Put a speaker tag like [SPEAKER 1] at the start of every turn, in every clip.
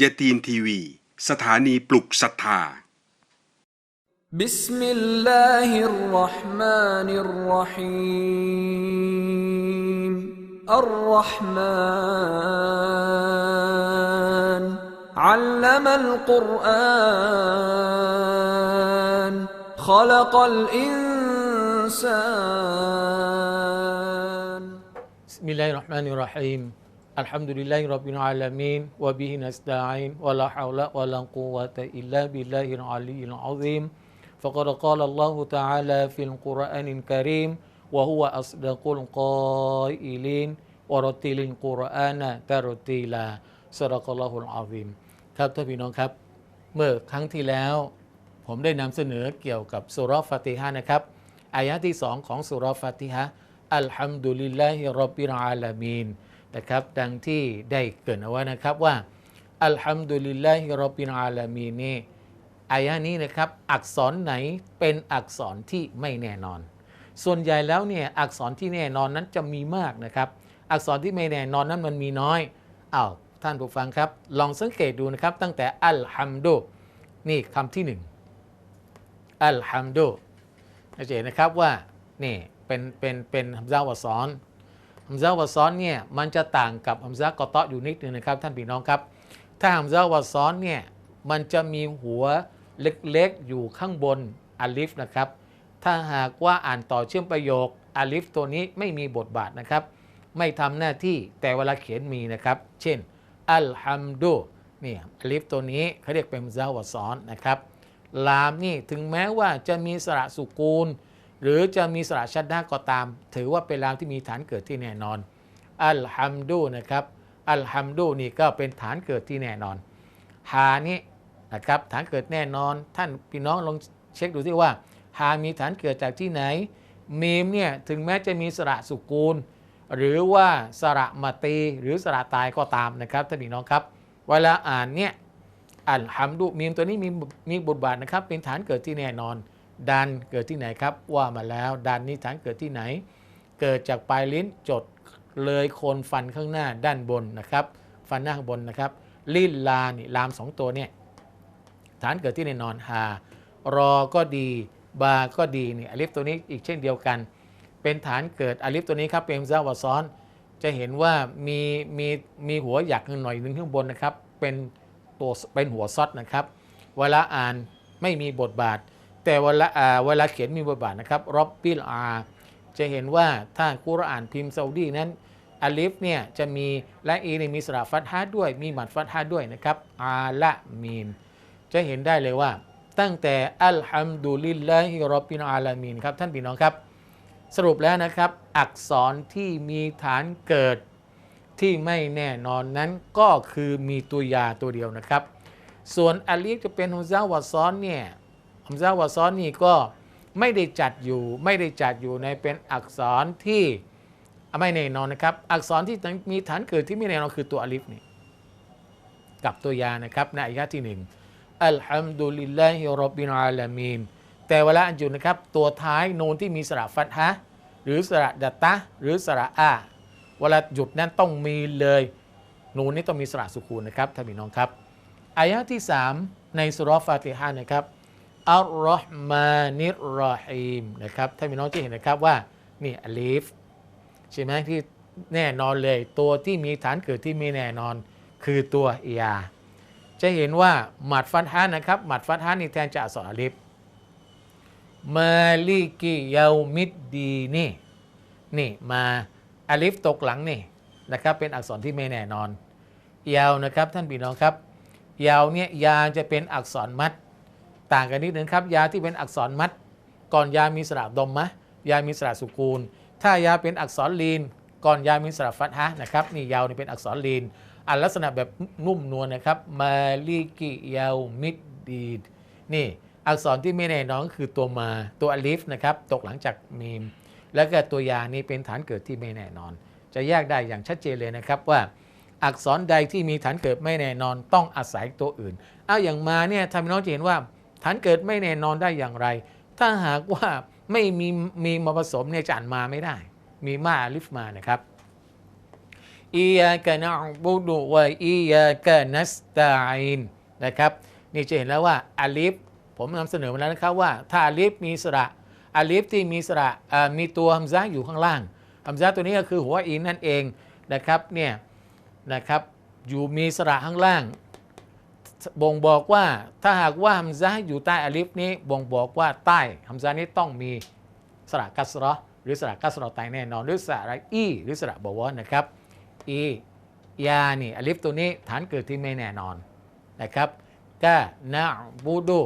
[SPEAKER 1] ยาตีนทีวี สถานีปลุกศรัทธา
[SPEAKER 2] بسم الله الرحمن الرحيم الرحمن علم القرآن خلق الإنسان
[SPEAKER 3] بسم الله الرحمن الرحيم الحمد لله رب العالمين وبه نستعين ولا حول ولا قوة إلا بالله العلي العظيم فقد قال الله تعالى في القرآن الكريم وهو أصدق القائلين ورتل القرآن ترتيلا صدق الله العظيم ครับท่านพี่น้องครับ เมื่อครั้งที่แล้ว ผมได้นำเสนอเกี่ยวกับสุราะห์ฟาติฮะห์นะครับ อายะที่สองของสุราะห์ฟาติฮะห์อัลฮัมดุลิลลาฮิรับบิลอาลามีน นะครับ ดังที่ได้เกิดเอาไว้นะครับว่าอัลฮัมดุลิลลาฮิรับบิลอาลามีนี่อายะนี้นะครับ อักษรไหนเป็นอักษรที่ไม่แน่นอน ส่วนใหญ่แล้วเนี่ยอักษรที่แน่นอนนั้นจะมีมากนะครับ อักษรที่ไม่แน่นอนนั้นมันมีน้อยอ้าวท่านผู้ฟังครับ ลองสังเกตดูนะครับ ตั้งแต่อัลฮัมดุนี่คำที่หนึ่งอัลฮัมดุจะเห็นนะครับว่านี่เป็นเป็นเป็นฮัมซาวะซอน ฮัมซาวะซ้อนเนี่ยมันจะต่างกับฮัมซากอเตาะอยู่นิดนึงนะครับท่านพี่น้องครับ ถ้าฮัมซาวะซ้อนเนี่ยมันจะมีหัวเล็กๆอยู่ข้างบนอัลิฟนะครับ ถ้าหากว่าอ่านต่อเชื่อมประโยคอัลิฟตัวนี้ไม่มีบทบาทนะครับ ไม่ทำหน้าที่แต่เวลาเขียนมีนะครับ เช่นอัลฮัมดุนี่อัลิฟตัวนี้เขาเรียกเป็นฮัมซาวะซ้อนนะครับลามนี่ถึงแม้ว่าจะมีสระสุกูล หรือจะมีสระชัดดาก็ตาม ถือว่าเป็นลามที่มีฐานเกิดที่แน่นอน อัลฮัมดุนะครับอัลฮัมดุนี่ก็เป็นฐานเกิดที่แน่นอนฮานี่นะครับฐานเกิดแน่นอน ท่านพี่น้องลองเช็คดูที่ว่าฮามีฐานเกิดจากที่ไหนมีมเนี่ยถึงแม้จะมีสระสุกูล หรือว่าสระมาตีหรือสระตายก็ตามนะครับท่านพี่น้องครับ เวลาอ่านเนี่ยอัลฮัมดุมีมตัวนี้มีมีบทบาทนะครับเป็นฐานเกิดที่แน่นอน ดันเกิดที่ไหนครับ ว่ามาแล้ว ดันนี้ฐานเกิดที่ไหน เกิดจากปลายลิ้นจดเลยโคนฟันข้างหน้าด้านบนนะครับ ฟันหน้าข้างบนนะครับ ลิ้นลานี่ลามสองตัวเนี่ยฐานเกิดที่แน่นอนฮารอก็ดีบาก็ดีนี่อลิฟตัวนี้อีกเช่นเดียวกัน เป็นฐานเกิดอลิฟตัวนี้ครับเป็นซาวซ้อน จะเห็นว่ามีมีมีหัวหยักหน่อยหนึ่งข้างบนนะครับ เป็นตัวเป็นหัวซอดนะครับ เวลาอ่านไม่มีบทบาท แต่เวลาเวลาเขียนมีบทบาทนะครับรอบบิลอาจะเห็นว่าถ้ากุรอานพิมพ์ซาอุดีนั้นอาลิฟเนี่ยจะมีและอีนี่มีสระฟัตฮาด้วย มีหมัดฟัตฮาด้วยนะครับอาละมีนจะเห็นได้เลยว่า ตั้งแต่อัลฮัมดุลิลลาฮิรับบิลอาลามีนครับท่านพี่น้องครับ สรุปแล้วนะครับ อักษรที่มีฐานเกิดที่ไม่แน่นอนนั้นก็คือมีตัวยาตัวเดียวนะครับ ส่วนอาลีฟจะเป็นฮุซาวะซ้อนเนี่ย ฮุมซาวะซ้อนนี่ก็ไม่ได้จัดอยู่ไม่ได้จัดอยู่ในเป็นอักษรที่ไม่แน่นอนนะครับ อักษรที่มีฐานเกิดที่ไม่แน่นอนคือตัวอลิฟนี่กับตัวยานะครับในอายะที่หนึ่งอัลฮัมดุลิลลาฮิรับบิลอาลามีนแต่เวลาอ่านอยู่นะครับ ตัวท้ายโนนที่มีสระฟัตฮะหรือสระดัตตะหรือสระอาเวลาหยุดนั้นต้องมีเลยนูนนี้ต้องมีสระสุคูนนะครับท่านพี่น้องครับอายะที่ 3 ในสุรฟาติฮะนะครับ อัลรอฮ์มานิรอฮีมนะครับท่านพี่น้องจะเห็นนะครับว่านี่อลีฟใช่ไหมที่แน่นอนเลย ตัวที่มีฐานเกิดที่ไม่แน่นอน คือตัวยา จะเห็นว่าหมัดฟัตฮะห์นะครับหมัดฟัตฮะห์นี่แทนจากอักษรอลิฟมาลิกิยามิดดีนี่นี่มาอลิฟตกหลังนี่นะครับเป็นอักษรที่ไม่แน่นอน ยาวนะครับท่านพี่น้องครับ ยาวเนี่ยยาจะเป็นอักษรมัด ต่างกันนิดนึงครับยาที่เป็นอักษรมัด ก่อนยามีสระดมมะยามีสระสุกูล ถ้ายาเป็นอักษรลีน ก่อนยามีสระฟัตฮะนะครับนี่ยาวนี่เป็นอักษรลีนอันลักษณะแบบนุ่มนวลนะครับมาลิกิยาวมิดดีดนี่อักษรที่ไม่แน่นอนคือตัวมาตัวอลิฟนะครับตกหลังจากมีม แล้วก็ตัวยานี้เป็นฐานเกิดที่ไม่แน่นอน จะแยกได้อย่างชัดเจนเลยนะครับว่าอักษรใดที่มีฐานเกิดไม่แน่นอนต้องอาศัยตัวอื่น เอาอย่างมาเนี่ยทำให้น้องจะเห็นว่า ฐานเกิดไม่แน่นอนได้อย่างไร ถ้าหากว่าไม่มีมีมาผสมเนี่ยจะอ่านมาไม่ได้ มีมาอลิฟมานะครับอียากะนะบุดุวะอียากะนัสตาอินนะครับ นี่จะเห็นแล้วว่าอาลิฟผมนำเสนอมาแล้วนะครับว่า ถ้าอาลิฟมีสระอาลิฟที่มีสระมีตัวฮัมซะอยู่ข้างล่างฮัมซะตัวนี้ก็คือหัวอินนั่นเองนะครับเนี่ยนะครับอยู่มีสระข้างล่าง บ่งบอกว่าถ้าหากว่าฮัมซะอยู่ใต้อาลิฟนี้บ่งบอกว่าใต้ฮัมซะนี้ต้องมีสระกัสราะหรือสระกัสราะห์ตายแน่นอนหรือสระอีหรือสระบวรนะครับอียานี่อาลิฟตัวนี้ฐานเกิดที่ไม่แน่นอนนะครับก็นะบูดู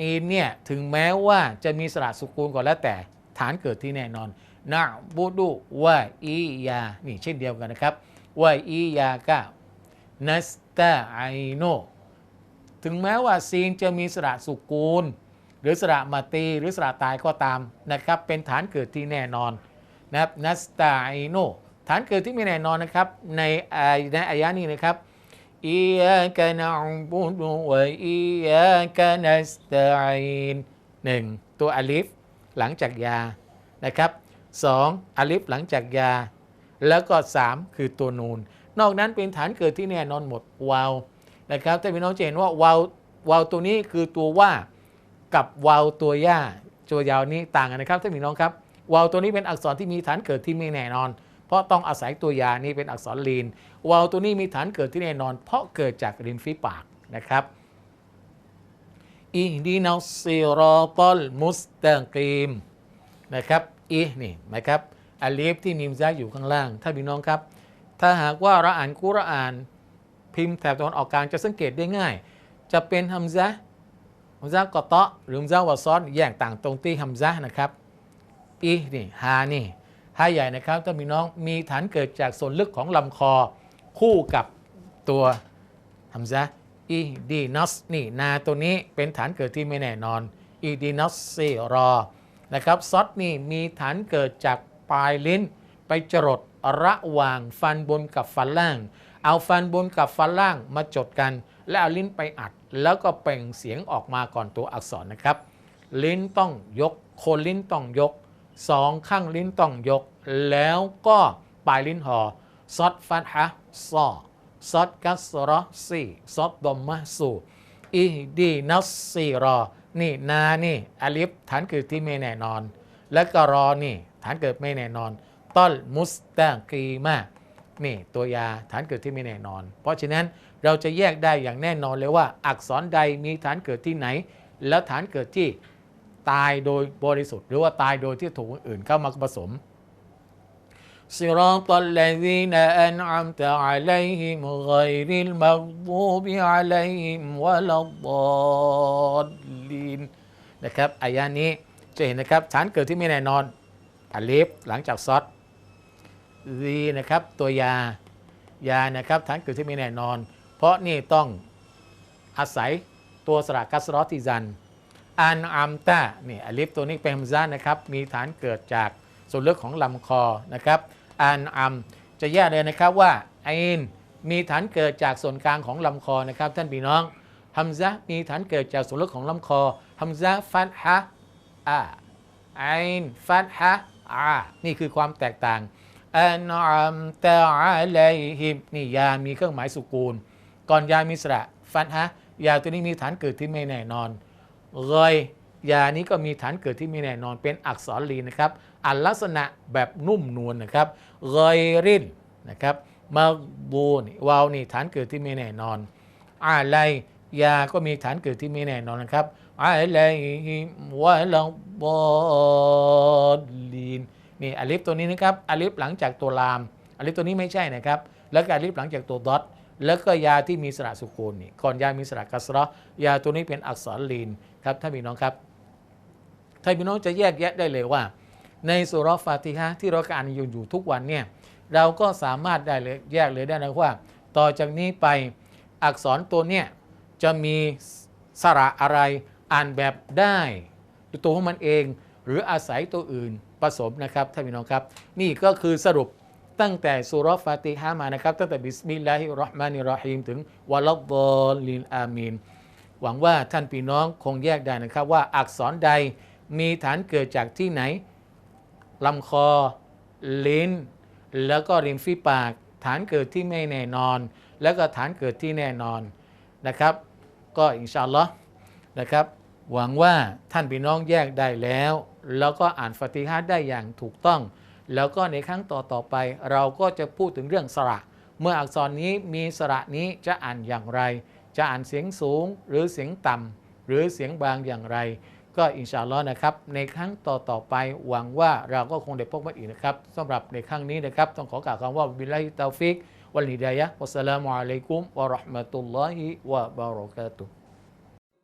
[SPEAKER 3] อีเนี่ยถึงแม้ว่าจะมีสระสุกูลก่อนแล้วแต่ฐานเกิดที่แน่นอนนะบูดูว่าอียานี่เช่นเดียวกันนะครับว่าอียากะนัสตาไอโน ถึงแม้ว่าซีนจะมีสระสุกูล หรือสระมาตีหรือสระตายก็ตามนะครับ เป็นฐานเกิดที่แน่นอนนะครับนัสตาอิโนฐานเกิดที่ไม่แน่นอนนะครับ ในในอายะนี้นะครับอียากะนะบุดุวะอียากะนัสตาอินหนึ่งตัวอลิฟหลังจากยานะครับสองอลิฟหลังจากยา แล้วก็สามคือตัวนูน นอกนั้นเป็นฐานเกิดที่แน่นอนหมดวาว นะครับแต่พี่น้องจะเห็นว่าวาววาวตัวนี้คือตัวว่ากับวาวตัวย่าตัวยาวนี้ต่างกันนะครับท่านพี่น้องครับวาวตัวนี้เป็นอักษรที่มีฐานเกิดที่ไม่แน่นอน เพราะต้องอาศัยตัวยานี่เป็นอักษรลีนวาวตัวนี้มีฐานเกิดที่แน่นอน เพราะเกิดจากริมฝีปากนะครับอิดีนัสซิรอตัลมุสตะกีมนะครับอีนี่นะครับอาลีฟที่มีมซาอยู่ข้างล่างท่านพี่น้องครับ ถ้าหากว่าเราอ่านกุรอาน พิมพ์แถบตะวันออกกลางจะสังเกตได้ง่าย จะเป็นฮัมซะห์ฮัมซะกอตะหรือฮัมซะวะซอนแยกต่างตรงที่ฮัมซะนะครับอีนี่ฮานี่ฮาใหญ่นะครับท่านพี่น้องมีฐานเกิดจากส่วนลึกของลำคอคู่กับตัวฮัมซะอีดีนัสนี่นาตัวนี้เป็นฐานเกิดที่ไม่แน่นอนอีดีนัสซีรอนะครับซอดนี่มีฐานเกิดจากปลายลิ้น ไปจรดระหว่างฟันบนกับฟันล่าง เอาฟันบนกับฟันล่างมาจดกัน และเอาลิ้นไปอัด แล้วก็เปล่งเสียงออกมาก่อนตัวอักษรนะครับ ลิ้นต้องยกโคนลิ้นต้องยกสองข้างลิ้นต้องยก แล้วก็ปลายลิ้นห่อซอดฟัตฮะซอซอดกัสรอซีซอดดอมมะสูอีดีนัสซีรอ นี่นานี่อลิฟฐานเกิดที่ไม่แน่นอน และก็รอนี่ฐานเกิดไม่แน่นอนต้นมุสตะกีมา นี่ตัวยาฐานเกิดที่ไม่แน่นอน เพราะฉะนั้นเราจะแยกได้อย่างแน่นอนเลยว่า อักษรใดมีฐานเกิดที่ไหน แล้วฐานเกิดที่ตายโดยบริสุทธิ์ หรือว่าตายโดยที่ถูกอื่นเข้ามาผสมซิรัตัลลซีนอันอัมตะอัลัยฮิมกอยริลมักบูบิอัลัยฮิมวะลัดอลีนนะครับอายานี้จะเห็นนะครับฐานเกิดที่ไม่แน่นอนอัลิฟหลังจากซอด ซีนะครับตัวยายานะครับฐานเกิดที่ม่แน่นอน เพราะนี่ต้องอาศัยตัวสระกัสรอติซันอันอัมตานี่อลิฟตัวนี้เป็นฮัมซานะครับมีฐานเกิดจากส่วนลึกของลำคอนะครับอันอัมจะแยกเลยนะครับว่าไอินมีฐานเกิดจากส่วนกลางของลำคอนะครับ ท่านพี่น้องฮัมซะมีฐานเกิดจากส่วนลึกของลำคอฮัมซะฟัตฮะอาไอนฟัตฮะอานี่คือความแตกต่าง อันอัมตะอะลัยฮิมนี่ยามีเครื่องหมายสุกูล ก่อนยามีสระฟัตฮะยาตัวนี้มีฐานเกิดที่ไม่แน่นอนเกยยานี้ก็มีฐานเกิดที่ไม่แน่นอนเป็นอักษรลีนะครับอ่านลักษณะแบบนุ่มนวลนะครับเกยรินนะครับมาบูนี่วาวนี่ฐานเกิดที่ไม่แน่นอน อะไรยาก็มีฐานเกิดที่ไม่แน่นอนนะครับอะไรวะลาบอลีน นี่อลิฟตัวนี้นะครับอลิฟหลังจากตัวลามอลิฟตัวนี้ไม่ใช่นะครับ แล้วก็อลิฟหลังจากตัวดอทแล้วก็ยาที่มีสระสุกูลนี่ก่อนยามีสระกัสระยาตัวนี้เป็นอักษรลีนครับท่านพี่น้องครับท่านพี่น้องจะแยกแยะได้เลยว่า ในสุรฟาติฮะที่เราอ่านอยู่อยู่ทุกวันเนี่ยเราก็สามารถได้เลยแยกเลยได้นะว่า ต่อจากนี้ไปอักษรตัวเนี่ยจะมีสระอะไรอ่านแบบได้ตัวของมันเอง หรืออาศัยตัวอื่น ผสมนะครับท่านพี่น้องครับ นี่ก็คือสรุปตั้งแต่สุรฟาติฮะห์มานะครับตั้งแต่บิสมิลลาฮิรราะห์มานิรราะฮีมถึงวะลัดอลลินอามีนหวังว่าท่านพี่น้องคงแยกได้นะครับ ว่าอักษรใดมีฐานเกิดจากที่ไหนลำคอ ลิ้น แล้วก็ริมฝีปาก ฐานเกิดที่ไม่แน่นอน แล้วก็ฐานเกิดที่แน่นอนนะครับ ก็อินชาอัลลอฮ์นะครับ หวังว่าท่านพี่น้องแยกได้แล้ว แล้วก็อ่านฟาติฮะได้อย่างถูกต้อง แล้วก็ในครั้งต่อต่อๆไป เราก็จะพูดถึงเรื่องสระ เมื่ออักษรนี้มีสระนี้จะอ่านอย่างไร จะอ่านเสียงสูงหรือเสียงต่ำหรือเสียงบางอย่างไร ก็อินชาอัลลอฮ์นะครับ ในครั้งต่อต่อๆไปหวังว่าเราก็คงได้พบกันอีกนะครับสำหรับในครั้งนี้นะครับ ต้องขอกล่าวคำว่าบิลลาฮิตาฟิกวัลฮิดาย